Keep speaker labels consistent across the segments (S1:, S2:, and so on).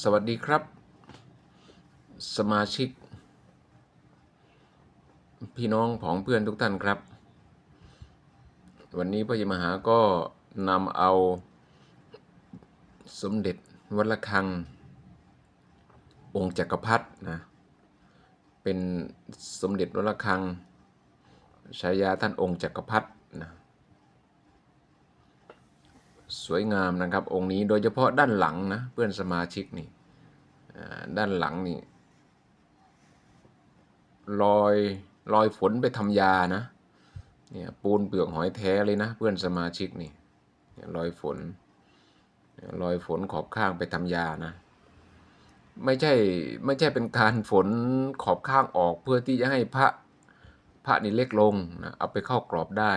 S1: สวัสดีครับ สมาชิก พี่น้องผองเพื่อนทุกท่านครับ วันนี้พระยมหาก็นำเอาสมเด็จวัดระฆัง องค์จักรพรรดินะเป็นสมเด็จวัดระฆังฉายาท่านองค์จักรพรรดินะ สวยงามนะครับ องค์นี้โดยเฉพาะด้านหลังนะเพื่อนสมาชิกนี่ด้านหลังนี่รอยรอยฝนไปทำยานะเนี่ยปูนเปลือกหอยแท้เลยนะเพื่อนสมาชิกนี่เนี่ยรอยฝนเนี่ยรอยฝนขอบข้างไปทำยานะ ไม่ใช่ไม่ใช่เป็นการฝนขอบข้างออกเพื่อที่จะให้พระพระนี่เล็กลงนะเอาไปเข้ากรอบได้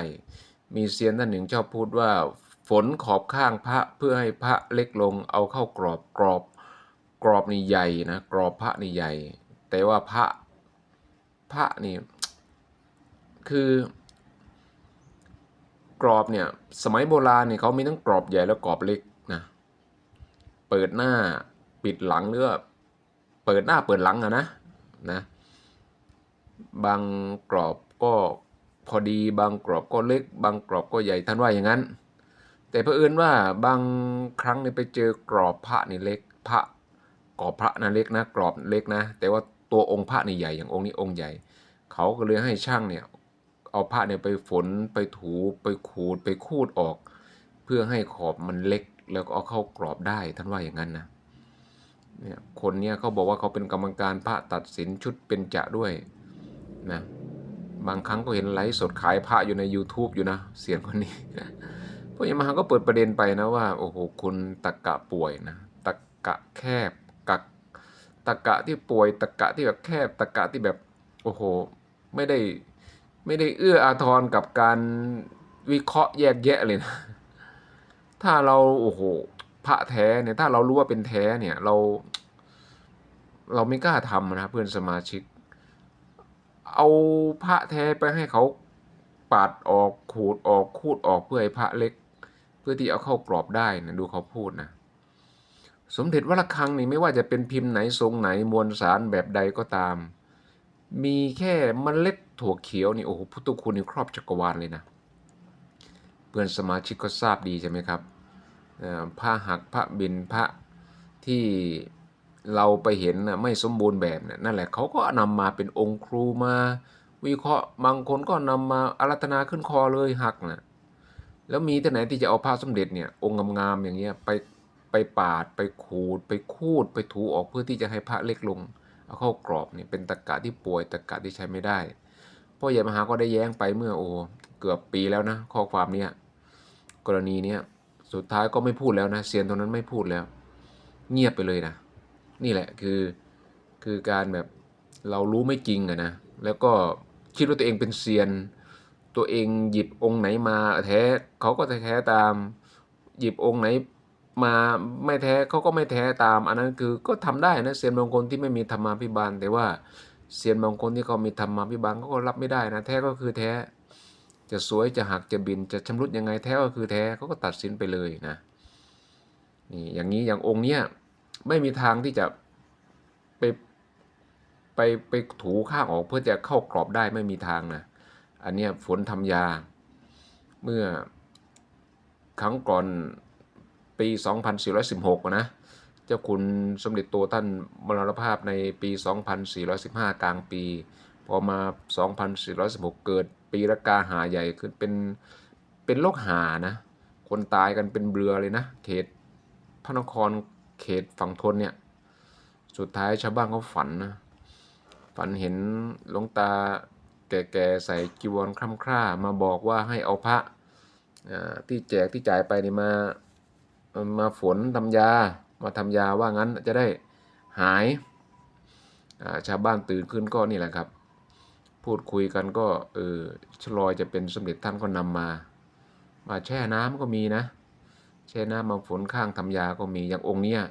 S1: มีเซียนท่านหนึ่งชอบพูดว่าฝ ฝนขอบข้างพระเพื่อให้พระเล็กลงเอาเข้ากรอบกรอบกรอบนี่ใหญ่นะกรอบพระนี่ใหญ่ แต่ว่าพระพระนี่คือกรอบเนี่ยสมัยโบราณเนี่ยเขามีทั้งกรอบใหญ่แล้วกรอบเล็กนะเปิดหน้าปิดหลังหรือว่าเปิดหน้าเปิดหลังอะนะนะบางกรอบก็พอดีบางกรอบก็เล็ก บางกรอบก็ใหญ่ท่านว่าอย่างนั้น แต่เผอิญว่าบางครั้งเนี่ยไปเจอกรอบพระนี่เล็กพระกรอบพระนะเล็กนะ กรอบเล็กนะ แต่ว่าตัวองค์พระนี่ใหญ่อย่างองค์นี้องค์ใหญ่ เขาก็เลยให้ช่างเนี่ยเอาผ้าเนี่ยไปฝนไปถูไปขูดไปคูดออก เพื่อให้ขอบมันเล็ก แล้วก็เอาเข้ากรอบได้ท่านว่าอย่างนั้นนะเนี่ยคนเนี้ยเขาบอกว่าเขาเป็นกรรมการพระตัดสินชุดเป็นจะด้วยนะบางครั้งก็เห็นไลฟ์สดขายพระอยู่ใน YouTube อยู่นะเสียงคนนี้ พวกยามาก็เปิดประเด็นไปนะว่า โอ้โหคุณตะกะป่วยนะตะกะแคบกักตะกะที่ป่วยตะกะที่แบบแคบตะกะที่แบบโอ้โหไม่ได้ไม่ได้เอื้ออาทรกับการวิเคราะห์แยกแยะเลยนะ ถ้าเราโอ้โหพระแท้เนี่ยถ้าเรารู้ว่าเป็นแท้เนี่ยเรา เราไม่กล้าทำนะเพื่อนสมาชิก เอาพระแท้ไปให้เขาปาดออกขูดออกคูดออกเพื่อให้พระเล็ก เพื่อที่เอาเข้ากรอบได้นะดูเขาพูดนะสมเด็จวัดระฆังนี่ไม่ว่าจะเป็นพิมพ์ไหนทรงไหนมวลสารแบบใดก็ตาม มีแค่มเมล็ดถั่วเขียวนี่โอ้โหพุทธคุณนี่ครอบจักรวาลเลยนะเพื่อนสมาชิกก็ทราบดีใช่ไหมครับพระหักพระบินพระที่เราไปเห็นนะไม่สมบูรณ์แบบนะนั่นแหละเขาก็นำมาเป็นองค์ครูมา วิเคราะห์บางคนก็นำมาอารัธนาขึ้นคอเลยหักนะ แล้วมีที่ไหนที่จะเอาพระสมเด็จเนี่ยองค์งามๆอย่างเงี้ยไปไปปาดไปขูด ไปคูดไปถูออกเพื่อที่จะให้พระเล็กลง เอาเข้ากรอบเนี่ยเป็นตะกะที่ป่วยตะกะที่ใช้ไม่ได้พ่อใหญ่มหาก็ได้แย้งไปเมื่อโอ้เกือบปีแล้วนะ ข้อความเนี้ยกรณีเนี้ยสุดท้ายก็ไม่พูดแล้วนะเซียนตรงนั้นไม่พูดแล้ว เงียบไปเลยนะ นี่แหละคือคือการแบบเรารู้ไม่จริงอะนะแล้วก็คิดว่าตัวเองเป็นเซียน ตัวเองหยิบองค์ไหนมาแท้เขาก็แท้ตาม หยิบองค์ไหนมาไม่แท้เขาก็ไม่แท้ตาม อันนั้นคือก็ทำได้นะเซียนบางคนที่ไม่มีธรรมาภิบาลแต่ว่าเซียนบางคนที่เขามีธรรมาภิบาลเขาก็รับไม่ได้นะแท้ก็คือแท้ จะสวยจะหักจะบินจะชำรุดยังไงแท้ก็คือแท้เขาก็ตัดสินไปเลยนะนี่อย่างนี้อย่างองค์เนี้ยไม่มีทางที่จะไปไปไปถูข้างออกเพื่อจะเข้ากรอบได้ไม่มีทางนะ อันนี้ฝนทำยา เมื่อครั้งก่อนปี 2416 นะ เจ้าคุณสมเด็จโตท่านมรณภาพในปี 2415 กลางปี พอมา 2416 เกิดปีละกาหาใหญ่ขึ้นเป็นเป็นโรคหานะ คนตายกันเป็นเรือเลยนะ เขตพระนครเขตฝั่งทนเนี่ย สุดท้ายชาวบ้านเขาฝันนะ ฝันเห็นหลวงตา แก่ๆใส่จีวรคร่ำคร่ามาบอกว่าให้เอาพระที่แจกที่จ่ายไปนี่มามาฝนทำยามาทำยาว่างั้นจะได้หายาชาวบ้านตื่นขึ้นก็นี่แหละครับ พูดคุยกันก็เออชลอยจะเป็นสมเด็จท่านก็นำมา มาแช่น้ำก็มีนะ แช่น้ำมาฝนข้างทำยาก็มีอย่างองค์เนี้ย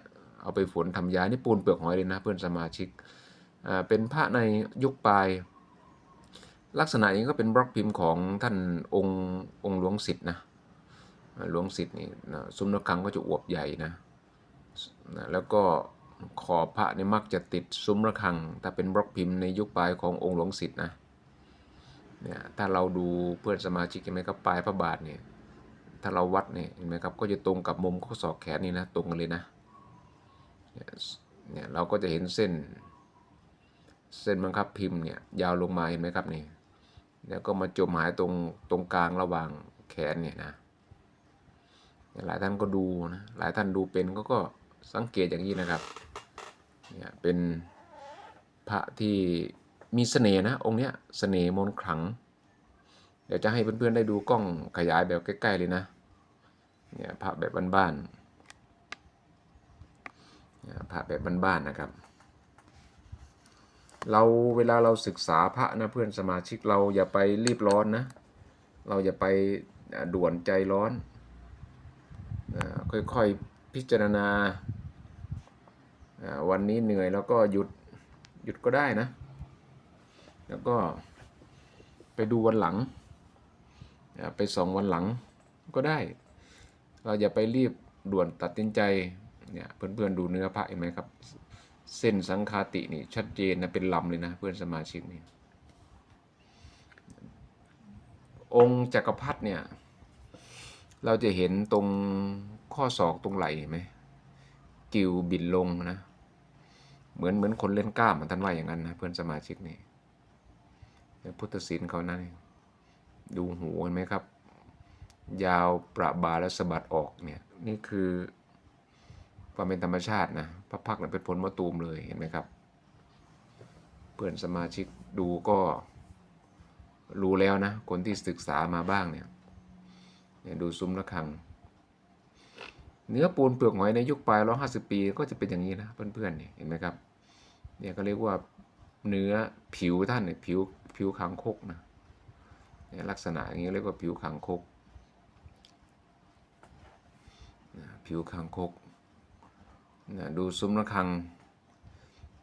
S1: เอาไปฝนทำยานี่ปูนเปลือกหอยเลยนะเพื่อนสมาชิกเป็นพระในยุคปลาย ลักษณะนี้ก็เป็นบล็อกพิมพ์ของท่านองค์องค์หลวงสิทธิ์นะหลวงสิทธิ์นี่นะซุ้มระฆังก็จะอวบใหญ่นะนะแล้วก็ขอบพระนี่มักจะติดซุ้มระฆัง ถ้าเป็นบล็อกพิมพ์ในยุคปลายขององค์หลวงสิทธิ์นะเนี่ยถ้าเราดูเพื่อนสมาชิกเห็นไหมครับปลายพระบาทเนี่ยถ้าเราวัดเนี่ยเห็นไหมครับก็จะตรงกับมุมข้อศอกแขนนี่นะตรงกันเลยนะเนี่ยเนี่ยเราก็จะเห็นเส้น เส้นบังคับพิมพ์เนี่ยยาวลงมาเห็นไหมครับนี่ แล้วก็มาจมหายตรงตรงกลางระหว่างแขนเนี่ยนะหลายท่านก็ดูนะหลายท่านดูเป็นก็ก็สังเกตอย่างนี้นะครับเนี่ยเป็นพระที่มีเสน่ห์นะองค์เนี้ยเสน่ห์มนขลัง เดี๋ยวจะให้เพื่อนๆได้ดูกล้องขยายแบบใกล้ๆเลยนะเนี่ยพระแบบบ้านๆเนี่ยพระแบบบ้านๆนะครับ เราเวลาเราศึกษาพระนะเพื่อนสมาชิกเราอย่าไปรีบร้อนนะ เราอย่าไปด่วนใจร้อนอ่าค่อยๆพิจารณาอ่าวันนี้เหนื่อยแล้วก็หยุดหยุดก็ได้นะ แล้วก็ไปดูวันหลังอ่าไปสองวันหลังก็ได้ เราอย่าไปรีบด่วนตัดสินใจเนี่ยเพื่อนๆดูเนื้อพระเห็นไหมครับ เส้นสังคาตินี่ชัดเจนนะเป็นลำเลยนะเพื่อนสมาชิกนี่องค์จักรพรรดิเนี่ยเราจะเห็นตรงข้อศอกตรงไหล่เห็นไหมกิวบินลงนะ เหมือนเหมือนคนเล่นกล้ามท่านว่าอย่างนั้นนะเพื่อนสมาชิกนี่พุทธศิลป์เขานั่นดูหูเห็นไหมครับ ยาวประบาแล้วสะบัดออกเนี่ยนี่คือ ความเป็นธรรมชาตินะพระพักตร์น่ะเป็นผลมะตูมเลยเห็นไหมครับ เพื่อนสมาชิกดูก็รู้แล้วนะ คนที่ศึกษามาบ้างเนี่ยเนี่ยดูซุ้มระฆัง เนื้อปูนเปลือกหอยในยุคปลายร้อยห้าสิบปีก็จะเป็นอย่างนี้นะเพื่อนๆเนี่ยเห็นไหมครับเนี่ยก็เรียกว่าเนื้อผิวท่านเนี่ยผิวผิวคางคกนะเนี่ยลักษณะอย่างนี้เรียกว่าผิวคางคกผิวคางคก นะดูซุ้มระฆัง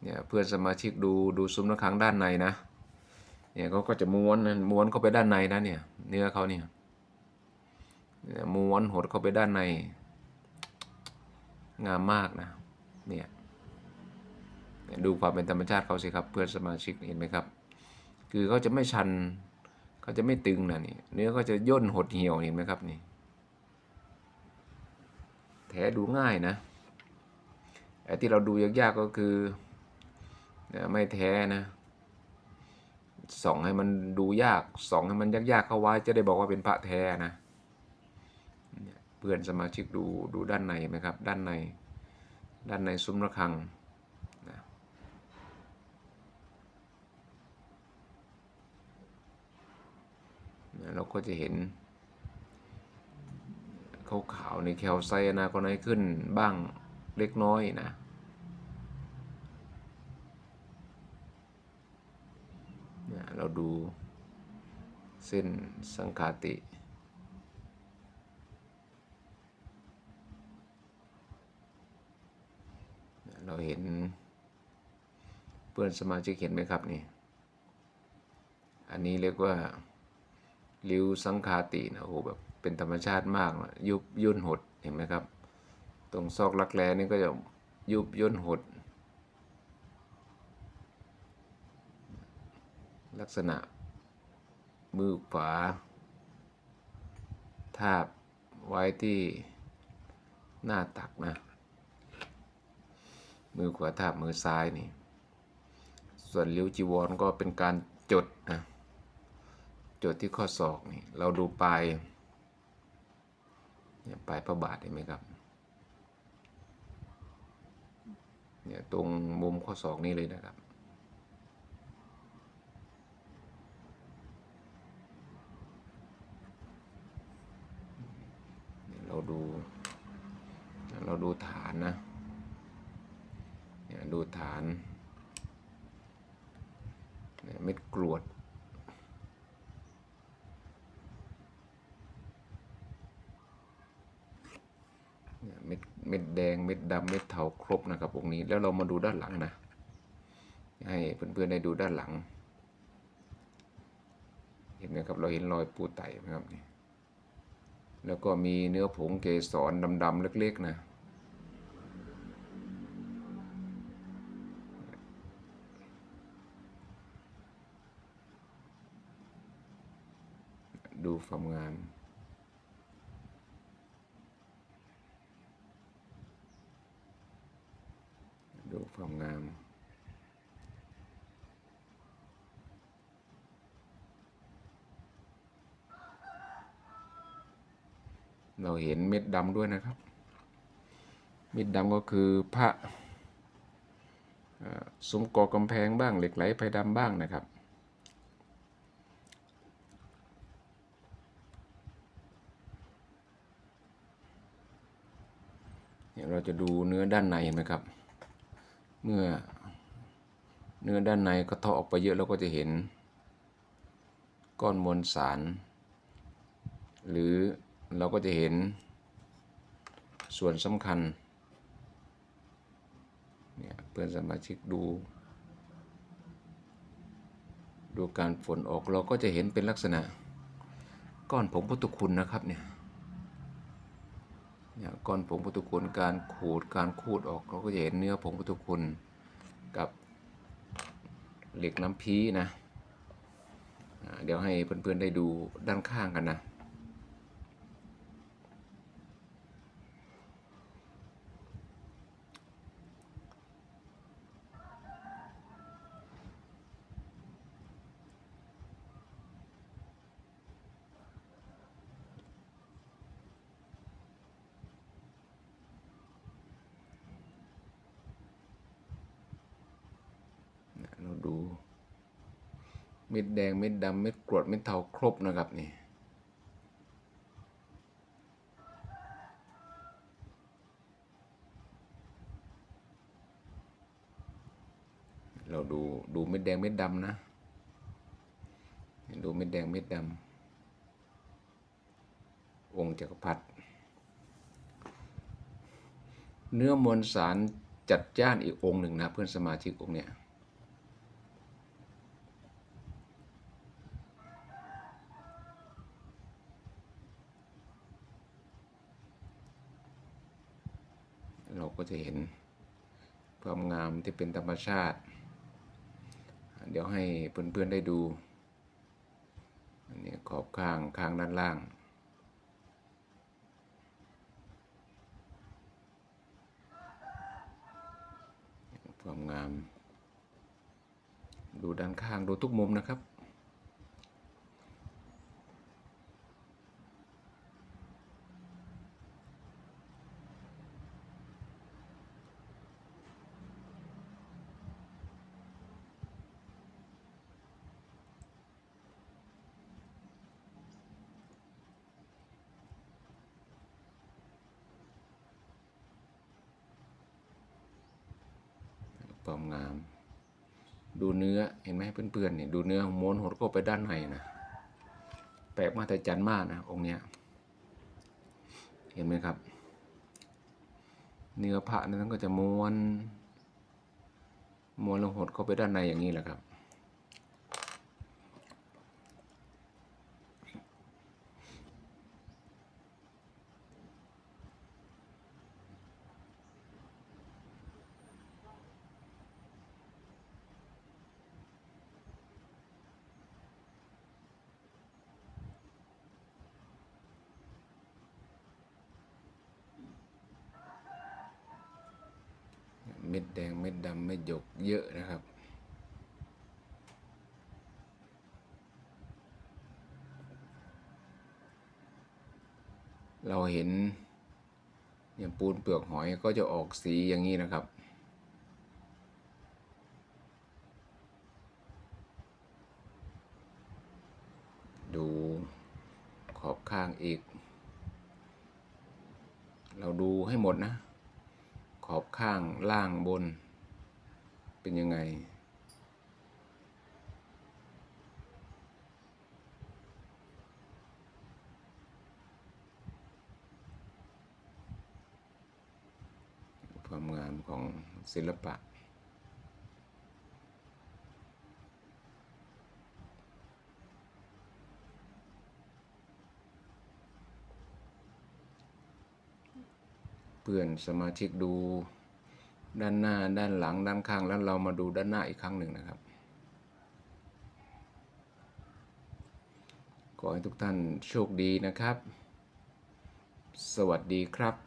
S1: เนี่ยเพื่อนสมาชิกดูดูซุ้มระฆังด้านในนะเนี่ยเขาก็จะม้วนม้วนเข้าไปด้านในนะเนี่ยเนื้อเขาเนี่ยม้วนหดเข้าไปด้านใน งามมากนะเนี่ยดูความเป็นธรรมชาติเขาสิครับเพื่อนสมาชิกเห็นไหมครับ คือเขาจะไม่ชันเขาจะไม่ตึงนะนี่เนื้อก็จะย่นหดเหี่ยวเห็นไหมครับนี่แท้ดูง่ายนะ ไอ้ที่เราดูยากๆก็คือไม่แท้นะส่องให้มันดูยากส่องให้มันยากๆเข้าไว้จะได้บอกว่าเป็นพระแท้นะเพื่อนสมาชิกดูดูด้านในไหมครับ ด้านในด้านในซุ้มระฆังนะเราก็จะเห็นขาวๆในแคลไซนาคอนไนขึ้นบ้าง เล็กน้อยนะนะเราดูเส้นสังคาติ เราเห็นเพื่อนสมาชิกเห็นไหมครับนี่ อันนี้เรียกว่าริ้วสังคาตินะโอ้โหแบบเป็นธรรมชาติมากนะยุบย่นหดเห็นไหมครับ ตรงซอกรักแร้นี่ก็จะยุบย่นหด ลักษณะ มือขวา ทาบไว้ที่หน้าตักนะ มือขวาทาบมือซ้ายนี่ ส่วนริ้วจีวรก็เป็นการจดนะจดที่ข้อศอกนี่ เราดูปลายเนี่ยปลายพระบาทเห็นไหมครับ เนี่ยตรงมุมข้อศอกนี่เลยนะครับ เราดู เราดูฐานนะ เนี่ยดูฐาน เนี่ยเม็ดกรวด เม็ดแดงเม็ดดำเม็ดเทาครบนะครับองค์นี้แล้วเรามาดูด้านหลังนะ ให้เพื่อนๆได้ดูด้านหลัง เห็นไหมครับเราเห็นรอยปูไตไหมครับนี่แล้วก็มีเนื้อผงเกสรดำๆเล็กๆนะดูความงาม ความงามเราเห็นเม็ดดำด้วยนะครับ เม็ดดำก็คือพระเอ่อซุ้มกอกำแพงบ้างเหล็กไหลไฟดำบ้างนะครับเนี่ยเราจะดูเนื้อด้านในเห็นไหมครับ เมื่อเนื้อด้านในกระเทาะออกไปเยอะเราก็จะเห็น ก้อนมวลสาร หรือเราก็จะเห็นส่วนสำคัญเนี่ยเพื่อนสมาชิกดู ดูการฝนออกเราก็จะเห็นเป็นลักษณะก้อนผงพุทธคุณนะครับเนี่ย เนี่ยก้อนผงพุทุคุณการขูดการคูดออกเราก็จะเห็นเนื้อผงพุทุคุณกับเหล็กน้ำพีนะ เดี๋ยวให้เพื่อนๆได้ดูด้านข้างกันนะ เราดู เม็ดแดงเม็ดดำเม็ดกรวดเม็ดเทาครบนะครับนี่เราดูดูเม็ดแดงเม็ดดำนะ ดูเม็ดแดงเม็ดดำองค์จักรพรรดิเนื้อมวลสารจัดจ้านอีกองค์หนึ่งนะเพื่อนสมาชิกองค์เนี้ย ก็จะเห็นความงามที่เป็นธรรมชาติ เดี๋ยวให้เพื่อนๆได้ดู อันนี้ขอบข้างข้างด้านล่างความงาม ดูด้านข้างดูทุกมุมนะครับ ความงาม ดูเนื้อเห็นไหมเพื่อนๆเนี่ยดูเนื้อม้วนหดเข้าไปด้านในนะแปลกมากแต่จันมากนะองค์เนี้ยเห็นไหมครับ เนื้อพระนั้นก็จะม้วนม้วนลงหดเข้าไปด้านในอย่างนี้แหละครับ เม็ดแดงเม็ดดำเม็ดหยกเยอะนะครับ เราเห็นอย่างปูนเปลือกหอยก็จะออกสีอย่างนี้นะครับดูขอบข้างอีก เราดูให้หมดนะ ขอบข้างล่างบน เป็นยังไง ความงามของศิลปะ พื่อนสมาชิกดูด้านหน้าด้านหลังด้านข้างแล้วเรามาดูด้านหน้าอีกครั้งหนึ่งนะครับขอให้ทุกท่านโชคดีนะครับ สวัสดีครับ